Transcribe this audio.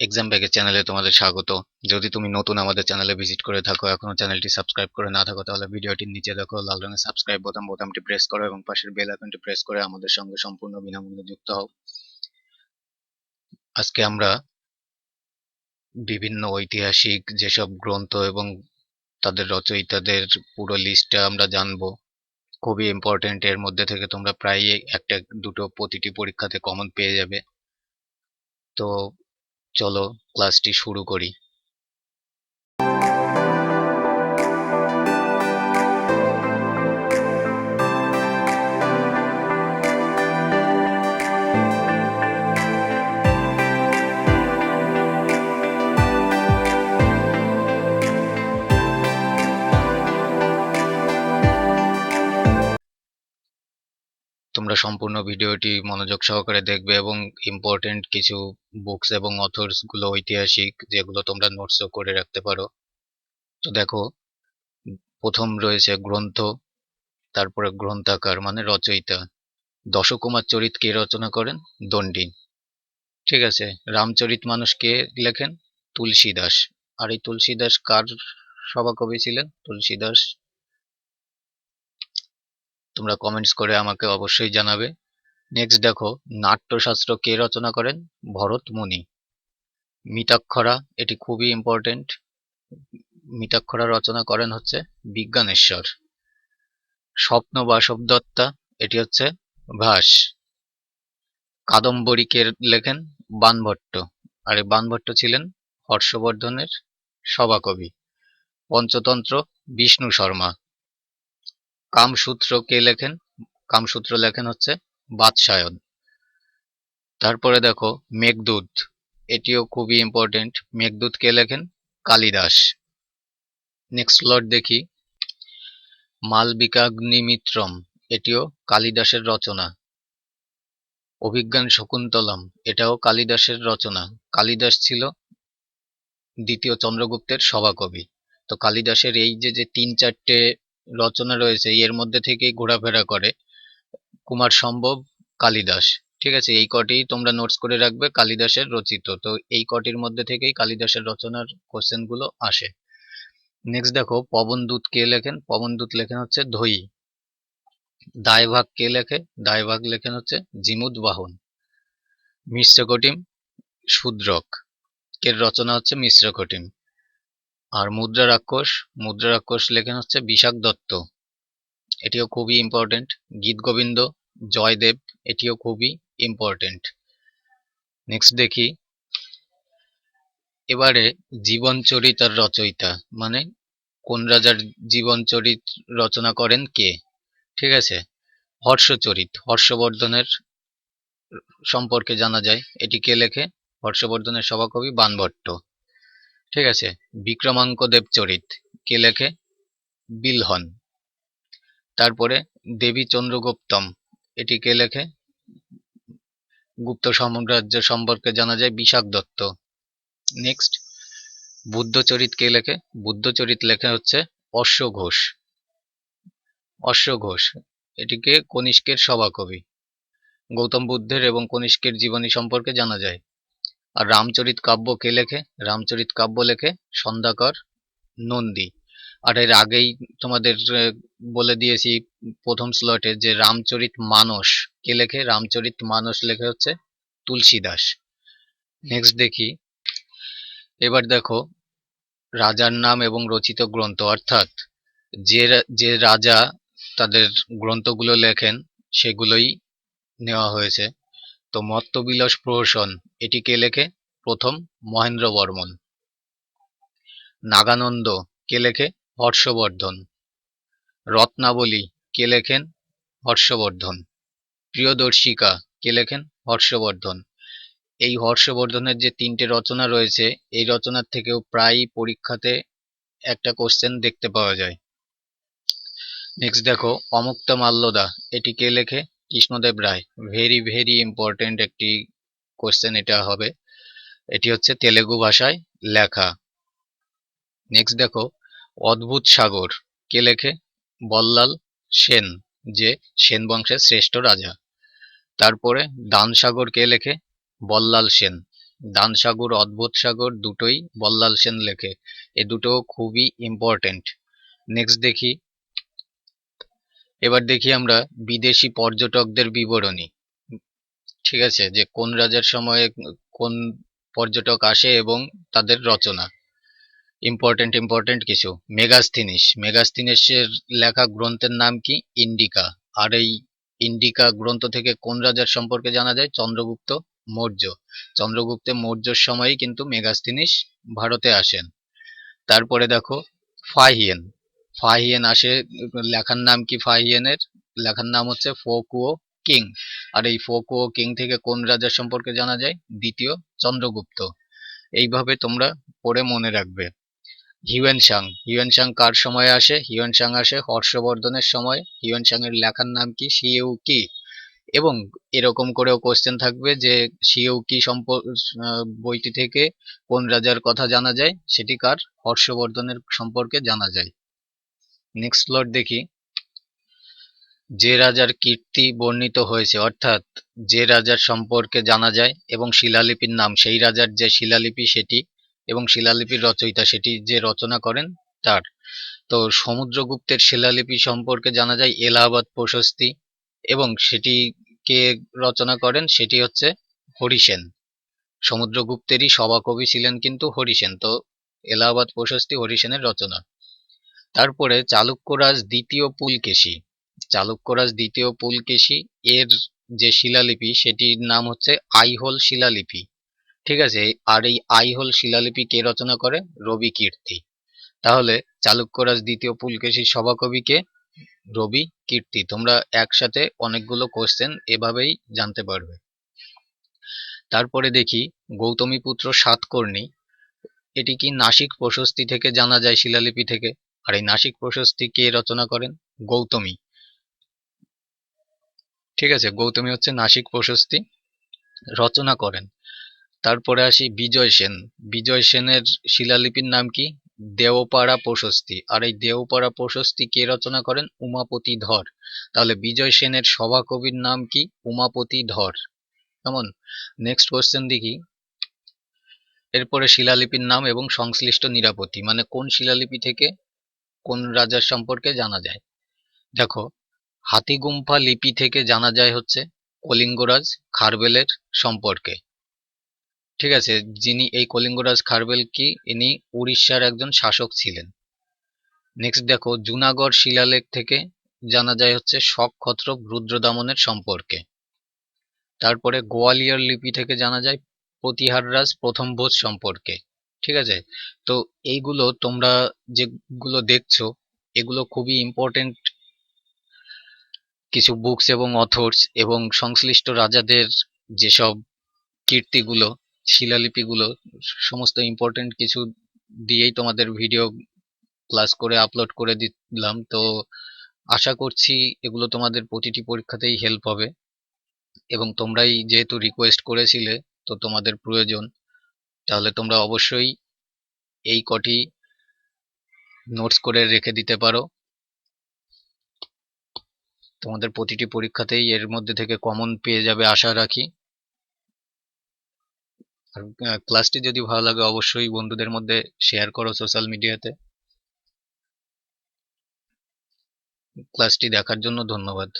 Exam ব্যাগের চ্যানেলে তোমাদের স্বাগত। যদি তুমি নতুন আমাদের চ্যানেলে ভিজিট করে থাকো, এখনও চ্যানেলটি সাবস্ক্রাইব করে না থাকো, তাহলে ভিডিওটির নিচে দেখো লাল রঙের সাবস্ক্রাইব বোতাম বোতামটি প্রেস করো এবং পাশের বেল আইকনটি প্রেস করে আমাদের সঙ্গে সম্পূর্ণ বিনামূল্যে যুক্ত হও। আজকে আমরা বিভিন্ন ঐতিহাসিক যেসব গ্রন্থ এবং তাদের রচয়িতাদের পুরো লিস্টটা আমরা জানব। খুবই ইম্পর্টেন্ট এর মধ্যে থেকে তোমরা প্রায়ই একটা, দুটো, প্রতিটি পরীক্ষাতে কমন পেয়ে যাবে। তো চলো ক্লাসটি শুরু করি। সম্পূর্ণ ভিডিওটি মনোযোগ সহকারে দেখবে এবং ইম্পর্টেন্ট কিছু বুকস এবং অথর্সগুলো ঐতিহাসিক যেগুলো তোমরা নোটসও করে রাখতে পারো। তো দেখো, প্রথম রয়েছে গ্রন্থ, তারপরে গ্রন্থাকার মানে রচয়িতা। দশকুমার চরিত কে রচনা করেন? দণ্ডী। ঠিক আছে, রামচরিত মানুষ কে লেখেন? তুলসীদাস আর এই তুলসীদাস কার সভাকবি ছিলেন? তুলসীদাস তোমরা কমেন্টস করে আমাকে অবশ্যই জানাবে। নেক্সট দেখো, নাট্যশাস্ত্র কে রচনা করেন? ভরত মুনি। মিতাক্ষরা, এটি খুবই ইম্পর্টেন্ট মিতাক্ষরা রচনা করেন হচ্ছে বিজ্ঞানেশ্বর। স্বপ্ন বাসব দত্তা এটি হচ্ছে ভাস। কাদম্বরী কে লেখেন? বানভট্ট। আর এই বানভট্ট ছিলেন হর্ষবর্ধনের সভাকবি। পঞ্চতন্ত্র, বিষ্ণু শর্মা। কামসূত্র কে লেখেন? কামসূত্র লেখেন হচ্ছে বাদশায়ন। তারপরে দেখো, মেঘদূত। এটিও খুবই ইম্পর্টেন্ট মেঘদূত কে লেখেন? কালিদাস। নেক্সট লট দেখি। মালবিকাগ্নিমিত্রম, এটিও কালিদাসের রচনা। অভিজ্ঞান শকুন্তলম, এটাও কালিদাসের রচনা। কালিদাস ছিল দ্বিতীয় চন্দ্রগুপ্তের সভাকবি। তো কালিদাসের এই যে যে তিন চারটে রচনা রয়েছে, এর মধ্যে থেকেই ঘোরাফেরা করে কুমার সম্ভব কালিদাস। ঠিক আছে, এই কটি তোমরা নোটস করে রাখবে কালিদাসের রচিত। তো এই কটির মধ্যে থেকেই কালিদাসের রচনার কোশ্চেনগুলো আসে। নেক্সট দেখো পবনদূত কে লেখেন? পবনদূত লেখেন হচ্ছে ধই। দায়ভাগ কে লেখে? দায়ভাগ লেখেন হচ্ছে জিমুদ বাহন। মিশ্রকটিম শূদ্রক। এর রচনা হচ্ছে মিশ্রকটিম আর মুদ্রা রাক্ষস মুদ্রা রাক্ষস লেখেন হচ্ছে বিশাখ দত্ত। এটিও খুবই ইম্পর্টেন্ট গীত গোবিন্দ, জয়দেব, এটিও খুবই ইম্পর্টেন্ট নেক্সট দেখি। এবারে জীবনচরিত আর রচয়িতা মানে কোন রাজার জীবনচরিত রচনা করেন কে? ঠিক আছে? হর্ষচরিত, হর্ষবর্ধনের সম্পর্কে জানা যায়। এটি কে লেখে? হর্ষবর্ধনের সভাকবি বানভট্ট। ঠিক আছে, বিক্রমাঙ্ক দেবচরিত, কে লেখে? বিলহন। তারপরে দেবী চন্দ্রগুপ্তম, এটি কে লেখে? গুপ্ত সাম্রাজ্য সম্পর্কে জানা যায় বিশাখ দত্ত। নেক্সট বুদ্ধচরিত কে লেখে? বুদ্ধচরিত লেখা হচ্ছে অশ্ব ঘোষ অশ্ব ঘোষ এটিকে কনিষ্কের সভাকবি। গৌতম বুদ্ধের এবং কনিষ্কের জীবনী সম্পর্কে জানা যায়। আর রামচরিত কাব্য কে লেখে? রামচরিত কাব্য লেখে সন্ধ্যাকর নন্দী। আর এর আগেই তোমাদের বলে দিয়েছি প্রথম স্লটে যে রামচরিত মানস কে লেখে? রামচরিত মানস লেখে হচ্ছে তুলসী দাস নেক্সট দেখি। এবার দেখো, রাজার নাম এবং রচিত গ্রন্থ। অর্থাৎ যে যে রাজা তাদের গ্রন্থগুলো লেখেন, সেগুলোই নেওয়া হয়েছে। তো মত্তবিলাস প্রহসন, এটি কে লেখে? প্রথম মহেন্দ্র বর্মন নাগানন্দ, কে লেখে? হর্ষবর্ধন। রত্নাবলী, কে লেখেন? হর্ষবর্ধন। প্রিয়দর্শিকা, কে লেখেন? হর্ষবর্ধন। এই হর্ষবর্ধনের যে তিনটে রচনা রয়েছে, এই রচনার থেকেও প্রায় পরীক্ষাতে একটা কোশ্চেন দেখতে পাওয়া যায়। নেক্সট দেখো অমুক্ত মাল্যদা এটি কে লেখে? Krishnadeva Raya. Very very important একটি কোশ্চেন এটা হবে। এটি হচ্ছে তেলেগু ভাষায় লেখা। নেক্সট দেখো, অদ্ভুত সাগর। কে লেখে? বল্লাল সেন, যে সেন বংশের শ্রেষ্ঠ রাজা। তারপরে দান সাগর কে লেখে? বল্লাল সেন। দান সাগর অদ্ভুত সাগর দুটোই বল্লাল সেন লেখে। এ দুটো খুবই ইম্পর্টেন্ট নেক্সট দেখি এবার দেখি আমরা বিদেশি পর্যটকদের বিবরণী। ঠিক আছে, যে কোন রাজার সময়ে কোন পর্যটক আসে এবং তাদের রচনা। ইম্পর্টেন্ট ইম্পর্টেন্ট কিছু। মেগাস্থিনিস। মেগাস্থিনিসের লেখা গ্রন্থের নাম কি? ইন্ডিকা। আর এই ইন্ডিকা গ্রন্থ থেকে কোন রাজার সম্পর্কে জানা যায়? চন্দ্রগুপ্ত মৌর্য। চন্দ্রগুপ্ত মৌর্যর সময়ই কিন্তু মেগাস্থিনিস ভারতে আসেন। তারপরে দেখো, ফাহিয়েন। ফাহিয়েন আসে, লেখার নাম কি ফাহিয়েনের লেখার নাম হচ্ছে ফোকুও কিং। আর এই ফোকুও কিং থেকে কোন রাজার সম্পর্কে জানা যায়? দ্বিতীয় চন্দ্রগুপ্ত। এইভাবে তোমরা পড়ে মনে রাখবে। হিউয়েনসাং হিউয়েনসাং কার সময় আসে? হিউয়েনসাং আসে হর্ষবর্ধনের সময়। হিউয়েনসাং এর লেখার নাম কি? সিইউ কি? এবং এরকম করেও কোশ্চেন থাকবে যে সিইউ কি বইটি থেকে কোন রাজার কথা জানা যায়? সেটি কার? হর্ষবর্ধনের সম্পর্কে জানা যায়। নেক্সট প্লট দেখি। যে রাজার কীর্তি বর্ণিত হয়েছে, অর্থাৎ যে রাজার সম্পর্কে জানা যায় এবং শিলালিপির নাম, সেই রাজার যে শিলালিপি সেটি এবং শিলালিপির রচয়িতা সেটি যে রচনা করেন তার। তো সমুদ্রগুপ্তের শিলালিপি সম্পর্কে জানা যায় এলাহাবাদ প্রশস্তি এবং সেটি কে রচনা করেন? সেটি হচ্ছে হরিসেন। সমুদ্রগুপ্তেরই সভাকবি ছিলেন কিন্তু হরিসেন। তো এলাহাবাদ প্রশস্তি হরিসেনের রচনা। তারপরে চালুক্যরাজ দ্বিতীয় পুলকেশী। চালুক্যরাজ দ্বিতীয় পুলকেশী, এর যে শিলালিপি, সেটির নাম হচ্ছে আইহোল শিলালিপি। ঠিক আছে, আর এই আইহোল শিলালিপি কে রচনা করে? রবি কীর্তি। তাহলে চালুক্যরাজ দ্বিতীয় পুলকেশীর সভাকবিকে রবি কীর্তি। তোমরা একসাথে অনেকগুলো কোশ্চেন এভাবেই জানতে পারবে। তারপরে দেখি, গৌতমী পুত্র সাতকর্ণী। এটি কি নাসিক প্রশস্তি থেকে জানা যায় শিলালিপি থেকে? আর এই নাসিক প্রশস্তি কে রচনা করেন? গৌতমী। ঠিক আছে, গৌতমী হচ্ছে নাসিক প্রশস্তি, রচনা করেন। তারপরে আসি বিজয় সেন। বিজয় সেনের শিলালিপির নাম কি? দেওপাড়া প্রশস্তি। আর এই দেওপাড়া প্রশস্তি কে রচনা করেন? উমাপতি ধর। তাহলে বিজয় সেনের সভাকবির নাম কি? উমাপতি ধর। কেমন? নেক্সট কোয়েশ্চেন দেখি। এরপরে শিলালিপির নাম এবং সংশ্লিষ্ট নিরাপত্তি। মানে কোন শিলালিপি থেকে কোন রাজার সম্পর্কে জানা যায়? দেখো, হাতিগুম্ফা লিপি থেকে জানা যায় হচ্ছে কলিঙ্গরাজ খারবেলের সম্পর্কে। ঠিক আছে, যিনি এই কলিঙ্গরাজ খারবেল কি, ইনি উড়িষ্যার একজন শাসক ছিলেন। নেক্সট দেখো, জুনাগড় শিলালেখ থেকে জানা যায় হচ্ছে শক ক্ষত্রপ রুদ্রদামনের সম্পর্কে। তারপরে গোয়ালিয়র লিপি থেকে জানা যায় প্রতিহাররাজ প্রথম ভোজ সম্পর্কে। ঠিক আছে? তো এইগুলো তোমরা যেগুলো দেখছ, এগুলো খুবই ইম্পর্টেন্ট কিছু বুকস এবং অথর্স এবং সংশ্লিষ্ট রাজাদের যেসব কীর্তিগুলো, শিলালিপিগুলো, সমস্ত ইম্পর্টেন্ট কিছু দিয়েই তোমাদের ভিডিও ক্লাস করে আপলোড করে দিলাম। তো আশা করছি এগুলো তোমাদের প্রতিটি পরীক্ষাতেই হেল্প হবে। এবং তোমরাই যেহেতু রিকোয়েস্ট করেছিলে, তো তোমাদের প্রয়োজন। তাহলে তোমরা অবশ্যই এই কটি নোটস করে রেখে দিতে পারো। তোমাদের প্রতিটি পরীক্ষাতেই এর মধ্যে থেকে কমন পেয়ে যাবে আশা রাখি। আর ক্লাসটি যদি ভালো লাগে অবশ্যই বন্ধুদের মধ্যে শেয়ার করো সোশ্যাল মিডিয়াতে ক্লাসটি দেখার জন্য ধন্যবাদ।